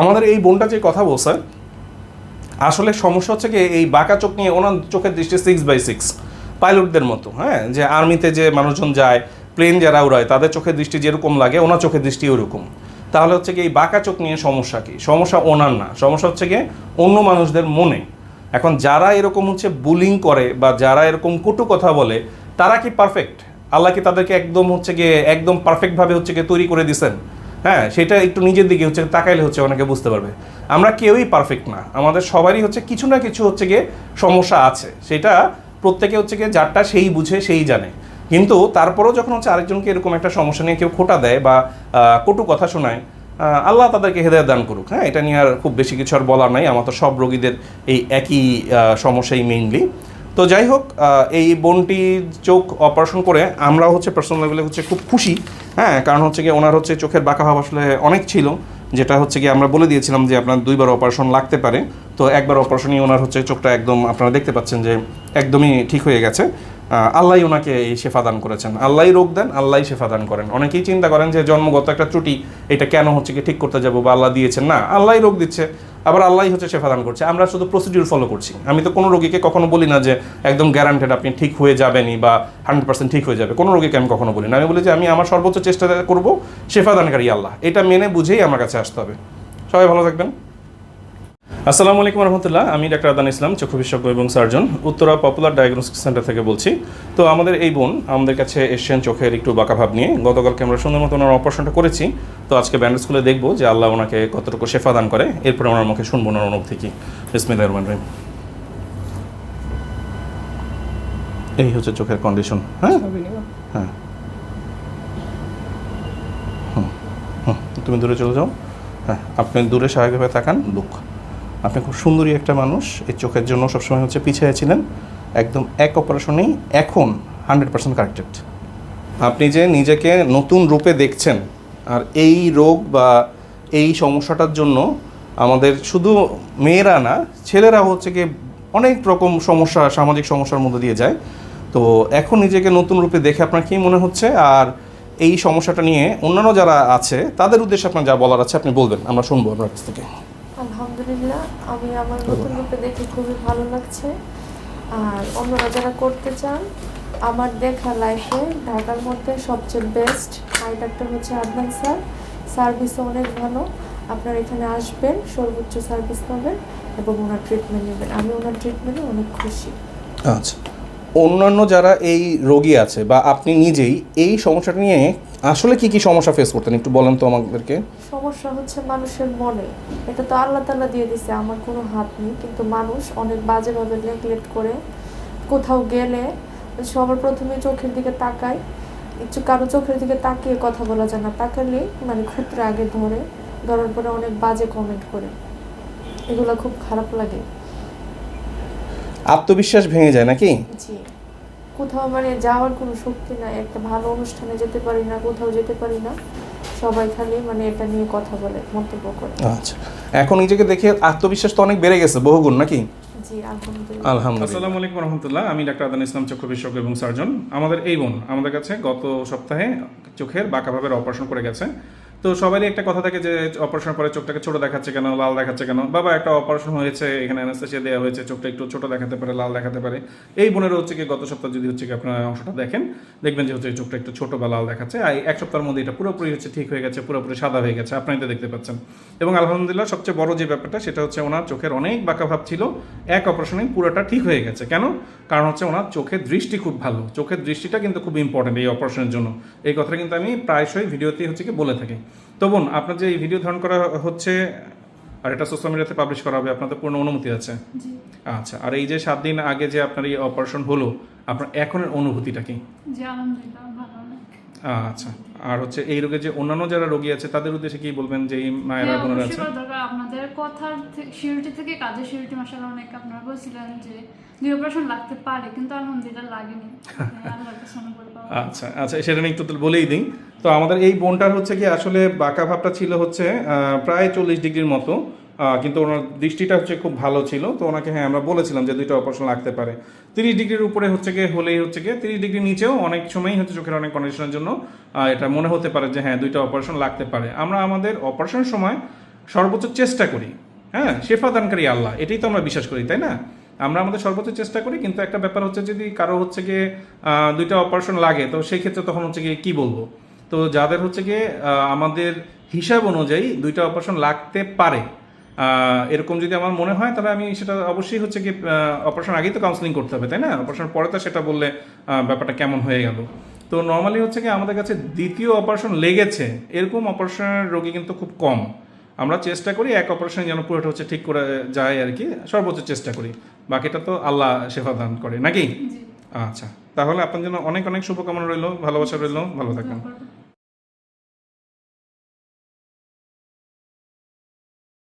আমাদের এই বোনটা যে কথা বলছে আসলে সমস্যা হচ্ছে কি, এই বাঁকা চোখ নিয়ে ওনার চোখের দৃষ্টি সিক্স বাই সিক্স পাইলটদের মতো হ্যাঁ? যে আর্মিতে যে মানুষজন যায় প্লেন যারা উড়ায়, তাদের চোখের দৃষ্টি যেরকম লাগে, ওনার চোখের দৃষ্টি ওরকম। তাহলে হচ্ছে কি, এই বাঁকা চোখ নিয়ে সমস্যা কি? সমস্যা ওনার না, সমস্যা হচ্ছে কি, অন্য মানুষদের মনে। এখন যারা এরকম হচ্ছে বুলিং করে বা যারা এরকম কটু কথা বলে, তারা কি পারফেক্ট আল্লাহ কি তাদেরকে একদম হচ্ছে গিয়ে, একদম পারফেক্টভাবে হচ্ছে গিয়ে তৈরি করে দিছেন হ্যাঁ সেটা একটু নিজের দিকে হচ্ছে, তাকাইলে হচ্ছে অনেকে বুঝতে পারবে। আমরা কেউই পারফেক্ট না। আমাদের সবারই হচ্ছে কিছু না কিছু হচ্ছে গিয়ে সমস্যা আছে। সেটা প্রত্যেকে হচ্ছে গিয়ে যারটা সেই বুঝে, সেই জানে। কিন্তু তারপরেও যখন হচ্ছে আরেকজনকে এরকম একটা সমস্যা নিয়ে কেউ খোটা দেয় বা কটু কথা শোনায় আল্লাহ তাদেরকে হেদায়ত দান করুক। হ্যাঁ এটা নিয়ে আর খুব বেশি কিছু আর বলার নাই। আমার তো সব রোগীদের এই একই সমস্যাই মেইনলি তো যাই হোক এই বোনটি চোখ অপারেশন করে আমরা হচ্ছে পার্সোনাল লেভেলে হচ্ছে খুব খুশি হ্যাঁ কারণ হচ্ছে কি ওনার হচ্ছে চোখের বাঁকা ভাব আসলে অনেক ছিল যেটা হচ্ছে কি আমরা বলে দিয়েছিলাম যে আপনার দুইবার অপারেশন লাগতে পারে। তো একবার অপারেশনই ওনার হচ্ছে চোখটা একদম আপনারা দেখতে পাচ্ছেন যে একদমই ঠিক হয়ে গেছে। আহ, আল্লাহই ওনাকে এই শেফা দান করেছেন। আল্লাহই রোগ দেন আল্লাহই শেফা দান করেন। অনেকেই চিন্তা করেন যে জন্মগত একটা ত্রুটি এটা কেন হচ্ছে কি ঠিক করতে যাব বা আল্লাহ দিয়েছেন? না আল্লাহ রোগ দিচ্ছে। আবার আল্লাহ হচ্ছে সেফা দান করছে। আমরা শুধু প্রসিডিউর ফলো করছি। আমি তো কোনো রোগীকে কখনো বলি না যে একদম গ্যারান্টেড আপনি ঠিক হয়ে যাবেনই বা হান্ড্রেড পার্সেন্ট ঠিক হয়ে যাবে। কোনো রোগীকে আমি কখনো বলি না। আমি বলি যে আমি আমার সর্বোচ্চ চেষ্টা করব সেফা দানকারী আল্লাহ। এটা মেনে বুঝেই আমার কাছে আসতে হবে। সবাই ভালো থাকবেন। আসসালামু আলাইকুম রহমতুল্লাহ আমি ডাক্তার আদান ইসলাম চক্ষু বিশেষজ্ঞ এবং surgeon Uttara popular diagnostic centre থেকে বলছি। তো আমাদের এই বোন আমাদের কাছে এসছেন চোখের একটু বাঁকাভাব নিয়ে। গতকালকে আমরা সুন্দর মতো ওনার অপারেশনটা করেছি। তো আজকে ব্যান্ডেজ খুলে দেখব যে আল্লাহ ওনাকে কতটুকু শেফা দান করে। এরপরে ওনার মুখে শুনব ওনার অনুভূতি কি। বিসমিল্লাহির রহমানির রহিম। এই হচ্ছে চোখের কন্ডিশন হ্যাঁ? হ্যাঁ। হুম, হুম, তুমি দূরে চলে যাও। হ্যাঁ আপনি দূরে স্বাভাবিকভাবে তাকান লুক। আপনি খুব সুন্দরী একটা মানুষ, এই চোখের জন্য সবসময় হচ্ছে পিছিয়ে ছিলেন। একদম এক অপারেশনেই এখন হান্ড্রেড পার্সেন্ট কারেক্টেড আপনি যে নিজেকে নতুন রূপে দেখছেন, আর এই রোগ বা এই সমস্যাটার জন্য আমাদের শুধু মেয়েরা না, ছেলেরা হচ্ছে কি অনেক রকম সমস্যা, সামাজিক সমস্যার মধ্যে দিয়ে যায়। তো এখন নিজেকে নতুন রূপে দেখে আপনার কী মনে হচ্ছে? আর এই সমস্যাটা নিয়ে অন্যান্য যারা আছে, তাদের উদ্দেশ্যে আপনার যা বলার আছে আপনি বলবেন, আমরা শুনব আপনার কাছ থেকে। আলহামদুলিল্লাহ আমি আমার নতুন রূপে দেখে খুবই ভালো লাগছে। আর অন্যরা যারা করতে চান আমার দেখা লাইফে ঢাকার মধ্যে সবচেয়ে বেস্ট আই ডাক্তার হচ্ছে আদনান স্যার। সার্ভিসও অনেক ভালো। আপনার এখানে আসবেন সর্বোচ্চ সার্ভিস পাবেন এবং ওনার ট্রিটমেন্ট নেবেন। আমি ওনার ট্রিটমেন্টে অনেক খুশি। আচ্ছা। অন্যান্য যারা এই রোগী আছে বা আপনি নিজেই এই সমস্যাটা নিয়ে আসলে কি কি সমস্যা ফেস করতেন? একটু বলেন তো আমাদেরকে। সমস্যা হচ্ছে মানুষের মনে। এটা তো আল্লাহ তাল্লাহ দিয়ে দিছে, আমার কোনো হাত নেই। কিন্তু মানুষ অনেক বাজেভাবে নেগলেক্ট করে কোথাও গেলে সবার প্রথমে চোখের দিকে তাকায়। একটু কারও চোখের দিকে তাকিয়ে কথা বলা যায় না, তাকালে মানে ক্ষেত্রে আগে ধরে, ধরার পরে অনেক বাজে কমেন্ট করে। এগুলো খুব খারাপ লাগে। আত্মবিশ্বাস ভেঙে যায় নাকি? জি। কোথাও মানে যাওয়ার কোনো শক্তি নাই একটা ভালো অনুষ্ঠানে যেতে পারি না কোথাও যেতে পারি না। সবাই খালি মানে এটা নিয়ে কথা বলে মন্তব্য করে। আচ্ছা। এখন নিজেকে দেখে আত্মবিশ্বাস তো অনেক বেড়ে গেছে বহুগুণ নাকি? জি আলহামদুলিল্লাহ। আলহামদুলিল্লাহ। আসসালামু আলাইকুম রহমতুল্লাহ। আমি ডাক্তার আদান ইসলাম চক্ষু বিশেষজ্ঞ এবং সার্জন। আমাদের এই বোন আমাদের কাছে গত সপ্তাহে চোখের বাঁকাভাবের অপারেশন করে গেছে। তো সবারই একটা কথা থাকে যে অপারেশন পরে চোখটাকে ছোট দেখাচ্ছে কেন, লাল দেখাচ্ছে কেন? বাবা, একটা অপারেশন হয়েছে, এখানে অ্যানাস্থেসিয়া দেওয়া হয়েছে, চোখটা একটু ছোট দেখাতে পারে, লাল দেখাতে পারে। এই বোনের হচ্ছে কি, গত সপ্তাহ যদি হচ্ছে কি আপনার অংশটা দেখেন, দেখবেন যে হচ্ছে চোখটা একটু ছোট বা লাল দেখাচ্ছে। আর এক সপ্তাহের মধ্যে এটা পুরোপুরি হচ্ছে ঠিক হয়ে গেছে, পুরোপুরি সাদা হয়ে গেছে আপনারা এটা দেখতে পাচ্ছেন। এবং আলহামদুলিল্লাহ, সবচেয়ে বড় যে ব্যাপারটা, সেটা হচ্ছে ওনার চোখের অনেক বাঁকা ভাব ছিল। এক অপারেশনে পুরোটা ঠিক হয়ে গেছে। কেন? কারণ হচ্ছে ওনার চোখের দৃষ্টি খুব ভালো। চোখের দৃষ্টিটা কিন্তু খুব ইম্পর্টেন্ট এই অপারেশনের জন্য। এই কথাটা কিন্তু আমি প্রায়শই ভিডিওতেই হচ্ছে কি বলে থাকি। তো বোন আপনার যে এই ভিডিও ধারণ করা হচ্ছে আর এটা সোশ্যাল মিডিয়াতে পাবলিশ করা হবে আপনাদের পূর্ণ অনুমতি আছে। আচ্ছা আর এই যে সাত দিন আগে যে আপনার এই অপারেশন হলো আপনার এখনের অনুভূতিটা কি জি আলহামদুলিল্লাহ ভালো অনেক আচ্ছা। আর হচ্ছে এই রোগে যে অন্যান্য যারা রোগী আছে তাদের উদ্দেশ্যে কি বলবেন যে এই মায়েরা হ্যাঁ, বোনেরা আছে আপনাদের কথার শিউরিটি থেকে কাজের শিউরিটি মাসাল অনেক আপনারা বলছিলেন যে দুই অপারেশন লাগতে পারে কিন্তু আলহামদুলিল্লাহ লাগেনি। আচ্ছা আচ্ছা সেটা নিয়ে একটু বলেই দিই। তো আমাদের এই বোনটার হচ্ছে কি আসলে বাঁকা ভাবটা ছিল হচ্ছে প্রায় চল্লিশ ডিগ্রির মতো। কিন্তু ওনার দৃষ্টিটা হচ্ছে খুব ভালো ছিল। তো ওনাকে হ্যাঁ আমরা বলেছিলাম যে দুইটা অপারেশন লাগতে পারে। তিরিশ ডিগ্রির উপরে হচ্ছে গিয়ে, হলেই হচ্ছে গিয়ে, তিরিশ ডিগ্রির নিচেও অনেক সময়ই হচ্ছে চোখের অনেক কন্ডিশনের জন্য এটা মনে হতে পারে যে হ্যাঁ দুইটা অপারেশন লাগতে পারে। আমরা আমাদের অপারেশনের সময় সর্বোচ্চ চেষ্টা করি। হ্যাঁ শেফা দানকারী আল্লাহ, এটাই তো আমরা বিশ্বাস করি, তাই না? আমরা আমাদের সর্বোচ্চ চেষ্টা করি, কিন্তু একটা ব্যাপার হচ্ছে যদি কারও হচ্ছে গিয়ে দুইটা অপারেশন লাগে, তো সেই ক্ষেত্রে তখন হচ্ছে গিয়ে কী বলব? তো যাদের হচ্ছে গিয়ে আমাদের হিসাব অনুযায়ী দুইটা অপারেশন লাগতে পারে এরকম যদি আমার মনে হয় তাহলে আমি সেটা অবশ্যই হচ্ছে কি অপারেশন আগেই তো কাউন্সিলিং করতে হবে তাই না? অপারেশন পরে তো সেটা বললে ব্যাপারটা কেমন হয়ে গেল। তো নর্মালি হচ্ছে কি আমাদের কাছে দ্বিতীয় অপারেশন লেগেছে। এরকম অপারেশনের রোগী কিন্তু খুব কম। আমরা চেষ্টা করি এক অপারেশন যেন পুরোটা হচ্ছে ঠিক করে যায় আর কি সর্বোচ্চ চেষ্টা করি। বাকিটা তো আল্লাহ সেবা দান করে নাকি? আচ্ছা তাহলে আপনার জন্য অনেক অনেক শুভকামনা রইল ভালোবাসা রইল ভালো থাকবেন।